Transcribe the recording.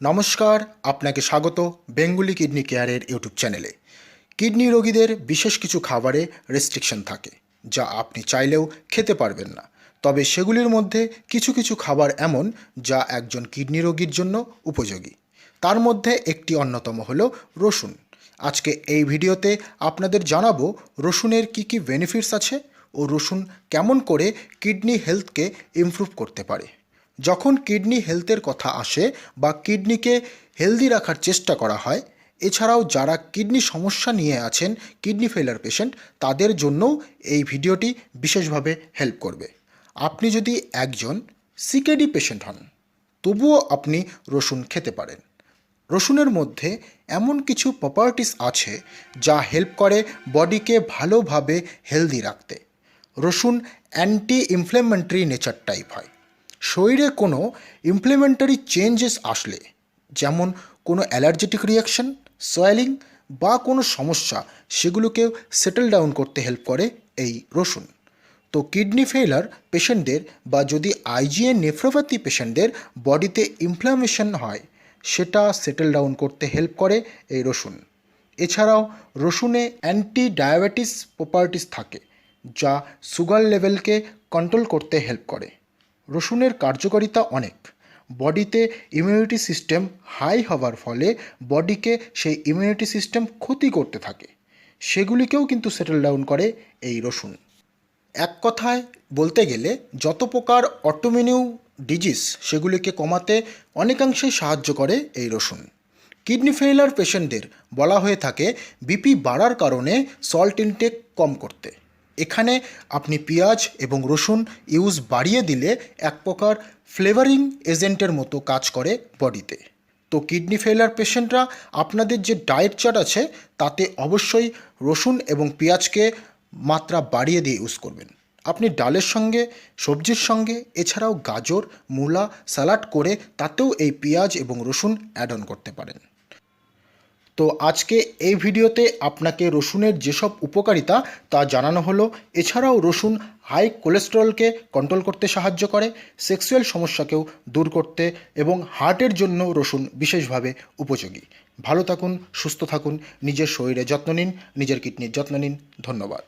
নমস্কার, আপনাকে স্বাগত বেঙ্গুলি কিডনি কেয়ারের ইউটিউব চ্যানেলে। কিডনি রোগীদের বিশেষ কিছু খাবারে রেস্ট্রিকশন থাকে, যা আপনি চাইলেও খেতে পারবেন না। তবে সেগুলির মধ্যে কিছু কিছু খাবার এমন, যা একজন কিডনি রোগীর জন্য উপযোগী। তার মধ্যে একটি অন্যতম হলো রসুন। আজকে এই ভিডিওতে আপনাদের জানাব রসুনের কি কি বেনিফিটস আছে ও রসুন কেমন করে কিডনি হেলথকে ইমপ্রুভ করতে পারে। যখন কিডনি হেলথের কথা আসে বা কিডনিকে হেলদি রাখার চেষ্টা করা হয়, এছাড়াও যারা কিডনি সমস্যা নিয়ে আছেন, কিডনি ফেলার পেশেন্ট, তাদের জন্যও এই ভিডিওটি বিশেষভাবে হেল্প করবে। আপনি যদি একজন সিকেডি পেশেন্ট হন, তবুও আপনি রসুন খেতে পারেন। রসুনের মধ্যে এমন কিছু প্রপার্টিস আছে যা হেল্প করে বডিকে ভালোভাবে হেলদি রাখতে। রসুন অ্যান্টি ইনফ্লেমেন্টারি নেচার টাইপ হয়। শরীরে কোনো ইমপ্লিমেন্টারি চেঞ্জেস আসলে, যেমন কোনো অ্যালার্জেটিক রিয়াকশন সয়েলিং বা কোনো সমস্যা, সেগুলোকেও সেটেল ডাউন করতে হেল্প করে এই রসুন। তো কিডনি ফেলার পেশেন্টদের বা যদি আইজিএন নেফ্রোপ্যাথি পেশেন্টদের বডিতে ইনফ্লামেশন হয়, সেটা সেটেল ডাউন করতে হেল্প করে এই রসুন। এছাড়াও রসুনে অ্যান্টি ডায়াবেটিস প্রপার্টিস থাকে, যা সুগার লেভেলকে কন্ট্রোল করতে হেল্প করে। রসুনের কার্যকারিতা অনেক। বডিতে ইমিউনিটি সিস্টেম হাই হওয়ার ফলে বডিকে সেই ইমিউনিটি সিস্টেম ক্ষতি করতে থাকে। সেগুলিকেও কিন্তু সেটেল ডাউন করে এই রসুন। এক কথায় বলতে গেলে, যত প্রকার অটোমিনিউ ডিজিজ সেগুলিকে কমাতে অনেকাংশেই সাহায্য করে এই রসুন। কিডনি ফেইলার পেশেন্টদের বলা হয়ে থাকে বিপি বাড়ার কারণে সল্ট ইনটেক কম করতে। এখানে আপনি পেঁয়াজ এবং রসুন ইউজ বাড়িয়ে দিলে এক প্রকার ফ্লেভারিং এজেন্টের মতো কাজ করে বডিতে। তো কিডনি ফেলার পেশেন্টরা আপনাদের যে ডায়েট চার্ট আছে, তাতে অবশ্যই রসুন এবং পেঁয়াজকে মাত্রা বাড়িয়ে দিয়ে ইউজ করবেন। আপনি ডালের সঙ্গে, সবজির সঙ্গে, এছাড়াও গাজর, মূলা স্যালাড করে তাতেও এই পেঁয়াজ এবং রসুন অ্যাড অন করতে পারেন। তো আজকে এই ভিডিওতে আপনাকে রসুনের যেসব উপকারিতা তা জানানো হলো, এছাড়াও রসুন হাই কোলেস্টেরলকে কন্ট্রোল করতে সাহায্য করে সেক্সুয়াল সমস্যাকেও দূর করতে এবং হার্টের জন্য রসুন বিশেষভাবে উপযোগী। ভালো থাকুন, সুস্থ থাকুন, নিজের শরীরে যত্ন নিন, নিজের কিডনির যত্ন নিন, ধন্যবাদ।